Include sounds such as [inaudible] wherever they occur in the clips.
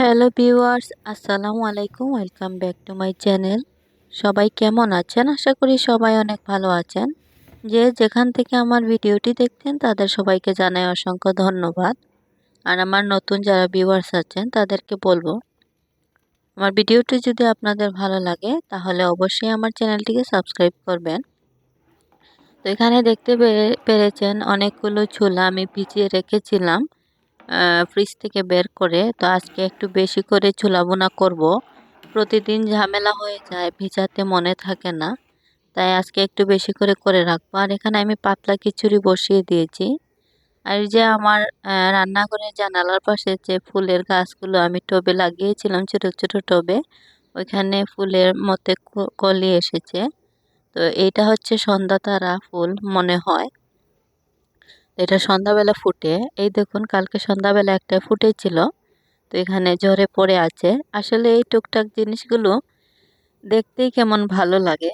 Hello viewers, আসসালামু আলাইকুম, welcome back to my channel. সবাই কেমন আছেন? আশা করি সবাই অনেক ভালো আছেন। যে যেখান থেকে আমার ভিডিওটি দেখতেন, তাদের সবাইকে জানাই অসংখ্য ধন্যবাদ। আর আমার নতুন যারা ভিউয়ার্স আছেন, তাদেরকে বলব, আমার ভিডিওটি যদি আপনাদের ভালো লাগে, তাহলে অবশ্যই আমার চ্যানেলটিকে সাবস্ক্রাইব করবেন। তো এখানে দেখতে পেরেছেন অনেকগুলো ছোলা আমি ভিজিয়ে রেখেছিলাম। ফ্রিজ থেকে বের করে তো আজকে একটু বেশি করে ছোলা বোনা করব। প্রতিদিন ঝামেলা হয়ে যায়, ভিজাতে মনে থাকে না। তাই আজকে একটু বেশি করে করে রাখব। আর এখানে আমি পাতলা খিচুড়ি বসিয়ে দিয়েছি। আর যে আমার রান্নাঘরের জানালার পাশে যে ফুলের গাছগুলো আমি টবে লাগিয়েছিলাম, ছোট ছোট টবে, ওইখানে ফুলের মতে কলি এসেছে। তো এইটা হচ্ছে সন্ধ্যা তারা ফুল মনে হয়। এটা সন্ধ্যাবেলা ফুটে। এই দেখুন, কালকে সন্ধ্যাবেলা একটা ফুটেছিল তো এখানে ঝরে পড়ে আছে। আসলে এই টুকটাক জিনিসগুলো দেখতেই কেমন ভালো লাগে।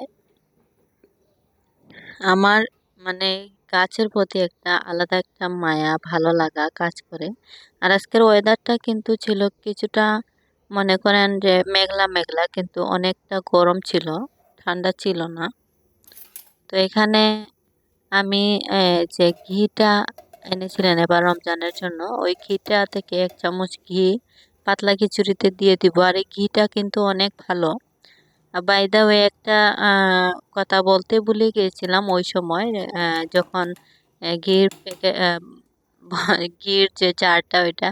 আমার মানে গাছের প্রতি একটা আলাদা একটা মায়া, ভালো লাগা কাজ করে। আর আজকের ওয়েদারটা কিন্তু ছিল কিছুটা মনে করেন যে মেঘলা মেঘলা, কিন্তু অনেকটা গরম ছিল। ঠান্ডা ছিল না। তো এখানে আমি যে ঘিটা এনেছিলেন এবার রমজানের জন্য, ওই ঘিটা থেকে এক চামচ ঘি পাতলা খিচুড়িতে দিয়ে দিব। আর এই ঘিটা কিন্তু অনেক ভালো। বাইদা ওই একটা কথা বলতে ভুলে গিয়েছিলাম ওই সময় যখন ঘির ঘির যে চারটা ওইটা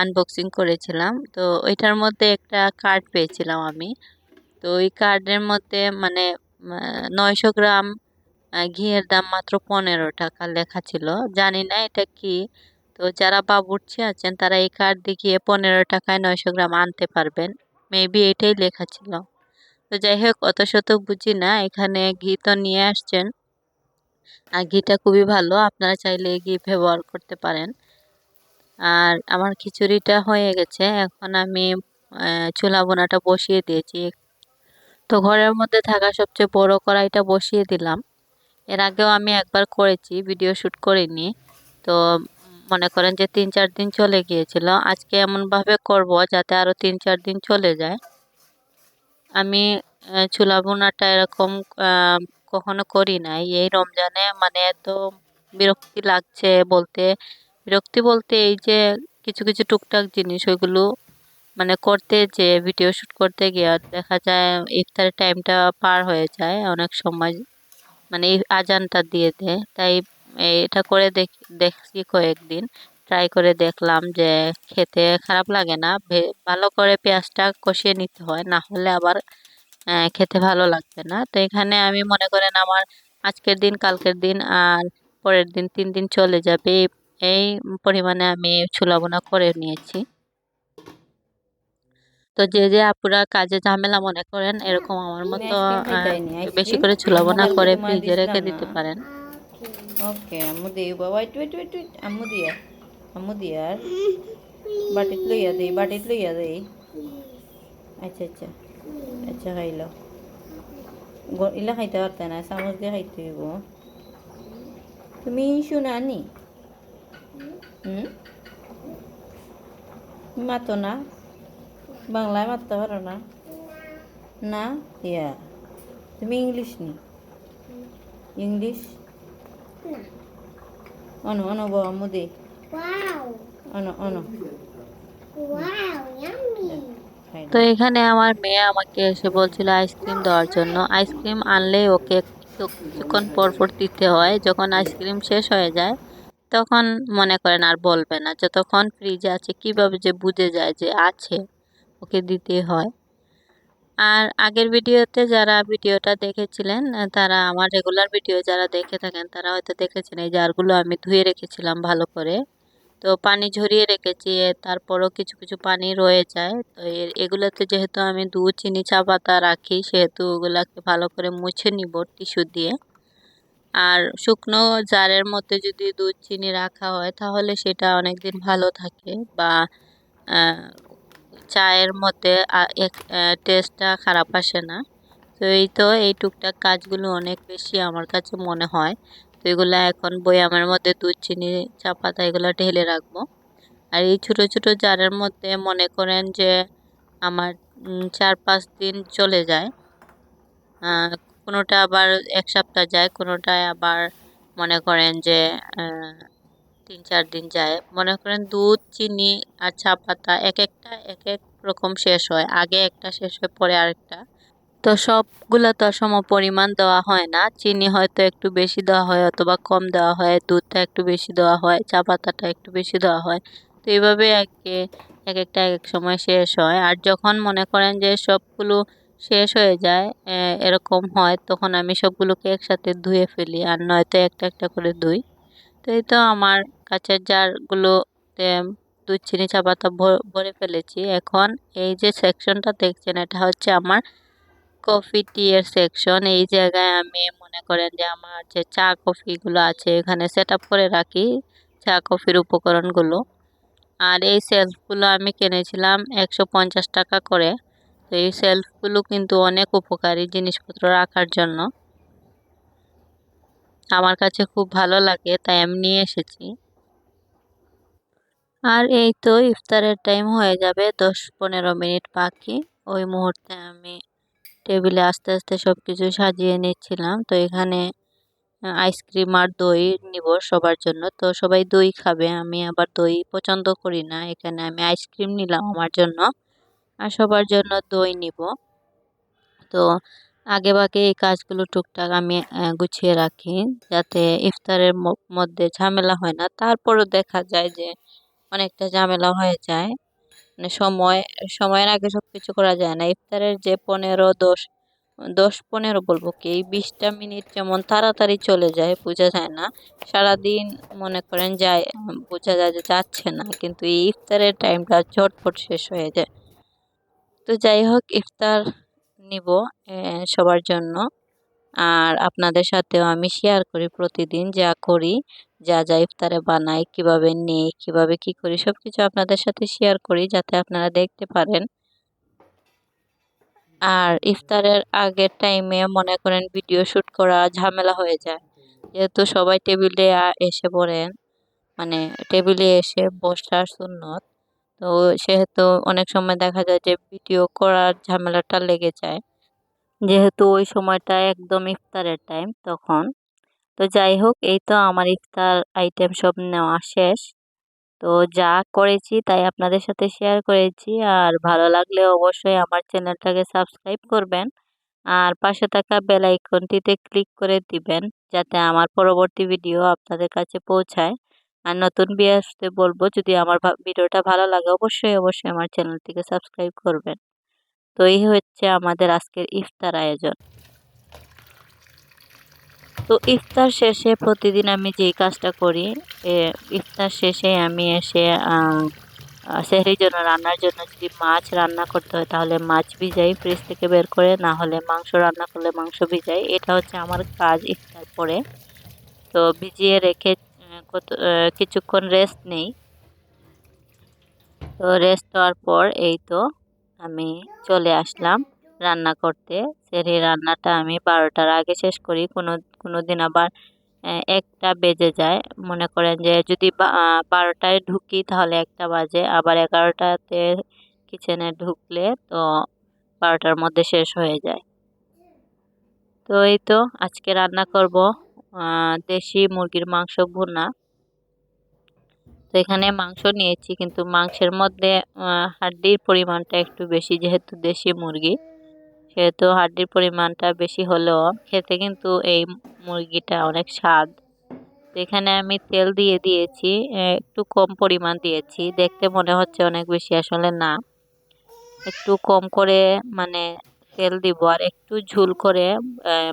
আনবক্সিং করেছিলাম, তো ওইটার মধ্যে একটা কার্ড পেয়েছিলাম আমি। তো ওই কার্ডের মধ্যে মানে নয়শো গ্রাম ঘিয়ের দাম মাত্র পনেরো টাকা লেখা ছিল। জানি না এটা কি। তো যারা বাবুর্চি আছেন, তারা এই কার্ড দেখিয়ে পনেরো টাকায় নয়শো গ্রাম আনতে পারবেন। মেবি এটাই লেখা ছিল। তো যাই হোক, অত শত বুঝি না, এখানে ঘি তো নিয়ে আসছেন। আর ঘিটা খুবই ভালো, আপনারা চাইলে ঘি ব্যবহার করতে পারেন। আর আমার খিচুড়িটা হয়ে গেছে, এখন আমি চুলা বোনাটা বসিয়ে দিয়েছি। তো ঘরের মধ্যে থাকা সবচেয়ে বড় কড়াইটা বসিয়ে দিলাম। এর আগেও আমি একবার করেছি ভিডিও শ্যুট করিনি। তো মনে করেন যে তিন চার দিন চলে গিয়েছিল। আজকে এমনভাবে করব যাতে আরও তিন চার দিন চলে যায়। আমি চুলা বোনাটা এরকম কখনো করি নাই। এই রমজানে মানে এত বিরক্তি লাগছে বলতে, বিরক্তি বলতে এই যে কিছু কিছু টুকটাক জিনিস ওইগুলো মানে করতে যে ভিডিও শ্যুট করতে গিয়ে দেখা যায় ইফতারের টাইমটা পার হয়ে যায়। অনেক সময় মানে এই আজানটা দিয়ে দেয় তাই এটা করে দেখ, দেখছি কয়েকদিন। ট্রাই করে দেখলাম যে খেতে খারাপ লাগে না। ভালো করে পেঁয়াজটা কষিয়ে নিতে হয়। না হলে আবার খেতে ভালো লাগবে না। তো এখানে আমি মনে করেন আমার আজকের দিন, কালকের দিন আর পরের দিন তিন দিন চলে যাবে। এই পরিমাণে আমি ছোলা বোনা করে নিয়েছি। তো যে যে আপুরা কাজে ঝামেলা মনে করেন এরকম আমার মতো বেশি করে ছোলাবোনা করে ফ্রিজে রেখে দিতে পারেন। ওকে আম্মু দিই বাবা একটু একটু আম্মু দিয়া আম্মু দিয়ার বাটিত লইয়া দেই বাটিত লইয়া দেই। আচ্ছা আচ্ছা আচ্ছা খাইল। ইলা খাইতে পারতে না চামচ দিয়ে খাইতে হইব। তুমি শুনানি হুম? মাতো না। বাংলায় মারতে পারো না না ইয়া তুমি ইংলিশ নি ইংলিশ অনো অনো বো মুদি অনো অনো তো এখানে আমার মেয়ে আমাকে এসে বলছিল আইসক্রিম দেওয়ার জন্য। আইসক্রিম আনলে ওকে কিছুক্ষণ পর পর দিতে হয়। যখন আইসক্রিম শেষ হয়ে যায়, তখন মনে করেন আর বলবে না। যতক্ষণ ফ্রিজে আছে, কীভাবে যে বুঝে যায় যে আছে। ওকে দিতে হয়। আর আগের ভিডিওতে যারা ভিডিওটা দেখেছিলেন তারা আমার রেগুলার ভিডিও যারা দেখে থাকেন, তারা হয়তো দেখেছেন, এই জারগুলো আমি ধুয়ে রেখেছিলাম ভালো করে। তো পানি ঝরিয়ে রেখেছি তারপরও কিছু কিছু পানি রয়ে যায়। তো এগুলোতে যেহেতু আমি দুধ চিনি চা পাতা রাখি, সেহেতু ওগুলাকে ভালো করে মুছে নিব টিস্যু দিয়ে। আর শুকনো জারের মধ্যে যদি দুধ চিনি রাখা হয়, তাহলে সেটা অনেক দিন ভালো থাকে বা চায়ের মধ্যে টেস্টটা খারাপ আসে না। তো এই তো, এই টুকটাক কাজগুলো অনেক বেশি আমার কাছে মনে হয়। তো এগুলো এখন বয়ামের মধ্যে দুধ, চিনি, চা পাতা এগুলো ঢেলে রাখব। আর এই ছোট ছোট জারের মধ্যে মনে করেন যে আমার চার পাঁচ দিন চলে যায়। কোনোটা আবার এক সপ্তাহ যায়, কোনোটায় আবার মনে করেন যে তিন চার দিন যায়। মনে করেন দুধ, চিনি আর চা পাতা এক একটা এক এক রকম শেষ হয়। আগে একটা শেষ হয়, পরে আরেকটা। তো সবগুলো তো সম পরিমাণ দেওয়া হয় না। চিনি হয়তো একটু বেশি দেওয়া হয় অথবা কম দেওয়া হয়, দুধটা একটু বেশি দেওয়া হয়, চা পাতাটা একটু বেশি দেওয়া হয়। তো এইভাবে একে এক একটা এক সময় শেষ হয়। আর যখন মনে করেন যে সবগুলো শেষ হয়ে যায় এরকম হয়, তখন আমি সবগুলোকে একসাথে ধুয়ে ফেলি। আর নয়তো একটা একটা করে ধুই। এই তো আমার কাঁচের জারগুলোতে দুধ, চিনি চা পাতা ভর- ফেলেছি। এখন এই যে সেকশনটা দেখছেন, এটা হচ্ছে আমার কফি টি এর সেকশন। এই জায়গায় আমি মনে করেন যে আমার যে চা কফিগুলো আছে, এখানে সেট করে রাখি চা কফির উপকরণগুলো। আর এই সেলফগুলো আমি কিনেছিলাম একশো পঞ্চাশ টাকা করে। তো এই সেলফগুলো কিন্তু অনেক উপকারী জিনিসপত্র রাখার জন্য। আমার কাছে খুব ভালো লাগে, তাই আমি নিয়ে এসেছি। আর এই তো ইফতারের টাইম হয়ে যাবে দশ পনেরো মিনিট বাকি। ওই মুহূর্তে আমি টেবিলে আস্তে আস্তে সব কিছু সাজিয়ে নিচ্ছিলাম। তো এখানে আইসক্রিম আর দই নিব সবার জন্য। তো সবাই দই খাবে, আমি আবার দই পছন্দ করি না। এখানে আমি আইসক্রিম নিলাম আমার জন্য। আর সবার জন্য দই নিব। তো আগে ভাগে এই কাজগুলো টুকটাক আমি গুছিয়ে রাখি যাতে ইফতারের মধ্যে ঝামেলা হয় না। তারপরও দেখা যায় যে অনেকটা ঝামেলা হয়ে যায়। মানে সময়, সময়ের আগে সব কিছু করা যায় না। ইফতারের যে পনেরো, দশ দশ, পনেরো বলব কি, এই বিশটা মিনিট যেমন তাড়াতাড়ি চলে যায়, বোঝা যায় না। সারাদিন মনে করেন যায়, বোঝা যায় যে যাচ্ছে না, কিন্তু এই ইফতারের টাইমটা ঝটফট শেষ হয়ে যায়। তো যাই হোক, ইফতার নিব সবার জন্য। আর আপনাদের সাথেও আমি শেয়ার করি প্রতিদিন যা করি, যা যা ইফতারে বানাই, কীভাবে নেই, কীভাবে কি করি সব কিছু আপনাদের সাথে শেয়ার করি যাতে আপনারা দেখতে পারেন। আর ইফতারের আগের টাইমে মনে করেন ভিডিও শ্যুট করা ঝামেলা হয়ে যায়। যেহেতু সবাই টেবিলে এসে পড়েন মানে টেবিলে এসে বসার সুন্নত। তো সেহেতু অনেক সময় দেখা যায় যে ভিডিও করার ঝামেলাটা লেগে যায়। যেহেতু ওই সময়টা একদম ইফতারের টাইম তখন। তো যাই হোক, এই তো আমার ইফতার আইটেম সব নেওয়া শেষ। তো যা করেছি তাই আপনাদের সাথে শেয়ার করেছি। আর ভালো লাগলে অবশ্যই আমার চ্যানেলটাকে সাবস্ক্রাইব করবেন। আর পাশে থাকা বেল আইকনটিতে ক্লিক করে দিবেন, যাতে আমার পরবর্তী ভিডিও আপনাদের কাছে পৌঁছায়। আর নতুন বিয়ে আসতে বলব, যদি আমার ভিডিওটা ভালো লাগে অবশ্যই অবশ্যই আমার চ্যানেলটিকে সাবস্ক্রাইব করবেন। তো এই হচ্ছে আমাদের আজকের ইফতার আয়োজন। তো ইফতার শেষে প্রতিদিন আমি যেই কাজটা করি ইফতার শেষে আমি এসে সেহরির জন্য, রান্নার জন্য যদি মাছ রান্না করতে হয়, তাহলে মাছ ভিজাই, ফ্রিজ থেকে বের করে, না হলে মাংস রান্না করলে মাংস ভিজাই। এটা হচ্ছে আমার কাজ ইফতার পরে। তো ভিজিয়ে রেখে কত কিছুক্ষণ রেস্ট নেই। তো রেস্ট নেওয়ার পর এই তো আমি চলে আসলাম রান্না করতে। সেরি রান্নাটা আমি বারোটার আগে শেষ করি। কোনো কোনো দিন আবার একটা বেজে যায়। মনে করেন যে যদি বারোটায় ঢুকি তাহলে একটা বাজে। আবার এগারোটাতে কিচেনে ঢুকলে তো বারোটার মধ্যে শেষ হয়ে যায়। তো এই তো আজকে রান্না করব। দেশি মুরগির মাংস ভুনা। তো এখানে মাংস নিয়েছি, কিন্তু মাংসের মধ্যে হাড্ডির পরিমাণটা একটু বেশি, যেহেতু দেশি মুরগি। সেহেতু হাড্ডির পরিমাণটা বেশি হলেও খেতে কিন্তু এই মুরগিটা অনেক স্বাদ। এখানে আমি তেল দিয়ে দিয়েছি একটু কম পরিমাণ দিয়েছি, দেখতে মনে হচ্ছে অনেক বেশি আসলে না। একটু কম করে মানে তেল দিব, আর একটু ঝুল করে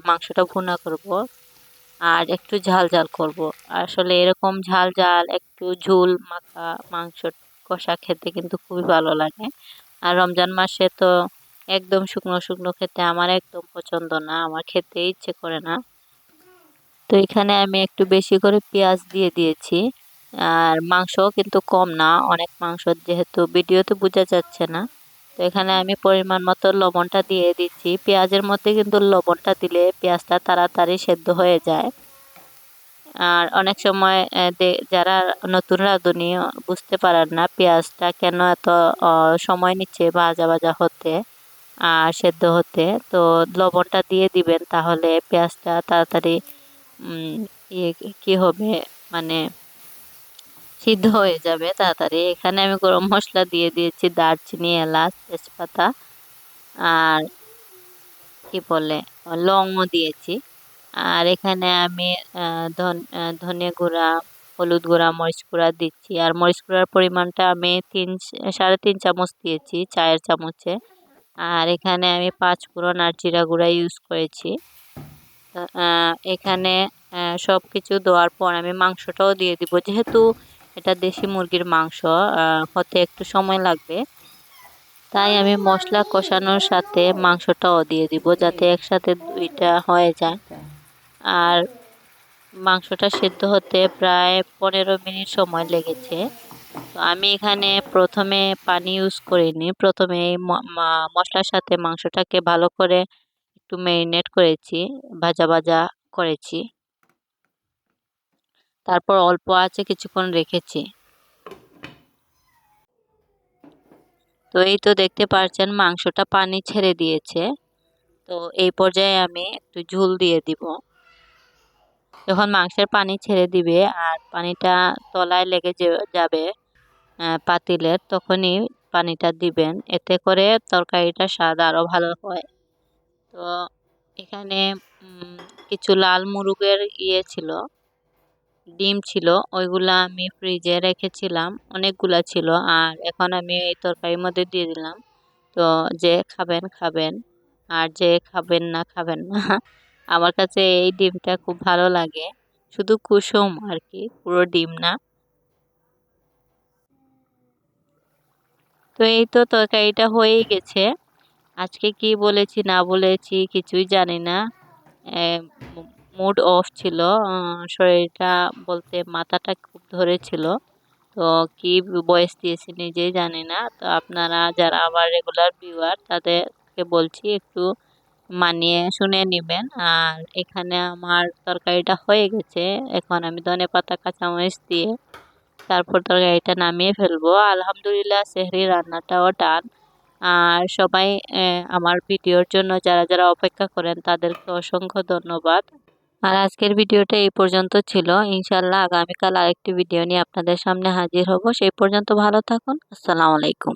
মাংসটা ভুনা করব। আর একটু ঝাল ঝাল করব। আসলে এরকম ঝাল ঝাল, একটু ঝোল, মাখা, মাংস, কষা খেতে কিন্তু খুবই ভালো লাগে। আর রমজান মাসে তো একদম শুকনো শুকনো খেতে আমার একদম পছন্দ না, আমার খেতে ইচ্ছে করে না। তো এখানে আমি একটু বেশি করে পেঁয়াজ দিয়ে দিয়েছি। আর মাংস কিন্তু কম না, অনেক মাংস যেহেতু ভিডিওতে বোঝা যাচ্ছে না। তো এখানে আমি পরিমাণ মতো লবণটা দিয়ে দিচ্ছি। পেঁয়াজের মধ্যে কিন্তু লবণটা দিলে পেঁয়াজটা তাড়াতাড়ি সেদ্ধ হয়ে যায়। আর অনেক সময় যারা নতুন রাঁধুনি, বুঝতে পারেন না পেঁয়াজটা কেন এত সময় নিচ্ছে ভাজা ভাজা হতে আর সেদ্ধ হতে। তো লবণটা দিয়ে দিবেন, তাহলে পেঁয়াজটা তাড়াতাড়ি ইয়ে কি হবে? মানে সিদ্ধ হয়ে যাবে, তাড়াতাড়ি। এখানে আমি গরম মশলা দিয়ে দিয়েছি, দারচিনি, এলাচ, তেজপাতা আর কি বলে লংও দিয়েছি। আর এখানে আমি ধন গুঁড়া, হলুদ গুঁড়া, মরিচ গুঁড়া দিচ্ছি। আর মরিচ গুঁড়ার পরিমাণটা আমি তিন, সাড়ে তিন চামচ দিয়েছি চায়ের চামচে। আর এখানে আমি পাঁচ ফোড়ন আর জিরা গুঁড়া ইউজ করেছি। এখানে সব কিছু দেওয়ার পর আমি মাংসটাও দিয়ে দিব। যেহেতু এটা দেশি মুরগির মাংস হতে একটু সময় লাগবে। তাই আমি মশলা কষানোর সাথে মাংসটাও দিয়ে দিব যাতে একসাথে দুইটা হয়ে যায়। আর মাংসটা সিদ্ধ হতে প্রায় পনেরো মিনিট সময় লেগেছে। তো আমি এখানে প্রথমে পানি ইউজ করিনি। প্রথমে মশলার সাথে মাংসটাকে ভালো করে একটু ম্যারিনেট করেছি, ভাজা ভাজা করেছি। তারপর অল্প আছে কিছুক্ষণ রেখেছি। তো এই তো দেখতে পাচ্ছেন মাংসটা পানি ছেড়ে দিয়েছে। তো এই পর্যায়ে আমি একটু ঝুল দিয়ে দিব। যখন মাংসের পানি ছেড়ে দিবে আর পানিটা তলায় লেগে যাবে পাতিলের, তখনই পানিটা দিবেন। এতে করে তরকারিটার স্বাদ আরও ভালো হয়। তো এখানে কিছু লাল মুরগের ইয়ে ছিল। ডিম ছিল, ওইগুলা আমি ফ্রিজে রেখেছিলাম, অনেকগুলা ছিল, আর এখন আমি এই তরকারির মধ্যে দিয়ে দিলাম। তো যে খাবেন খাবেন, আর যে খাবেন না খাবেন না। [laughs] আমার কাছে এই ডিমটা খুব ভালো লাগে, শুধু কুসুম আর কি, পুরো ডিম না। তো এই তো তরকারিটা হয়েই গেছে। আজকে কি বলেছি, না বলেছি কিছুই জানি না। মুড অফ ছিল শরীরটা বলতে মাথাটা খুব ধরেছিল। তো কি বয়স দিয়েছি নিজেই জানি না। তো আপনারা যারা আমার রেগুলার ভিউয়ার তাদেরকে বলছি একটু মানিয়ে শুনে নেবেন। আর এখানে আমার তরকারিটা হয়ে গেছে। এখন আমি ধনে পাতা, কাঁচামরিচ দিয়ে তারপর তরকারিটা নামিয়ে ফেলব। আলহামদুলিল্লাহ, সেহরি রান্নাটাও টান আর সবাই আমার ভিডিওর জন্য যারা যারা অপেক্ষা করেন, তাদেরকে অসংখ্য ধন্যবাদ। আর আজকের ভিডিওটা এই পর্যন্ত ছিল। ইনশাল্লাহ আগামীকাল আরেকটি ভিডিও নিয়ে আপনাদের সামনে হাজির হব। সেই পর্যন্ত ভালো থাকুন। আসসালামু আলাইকুম।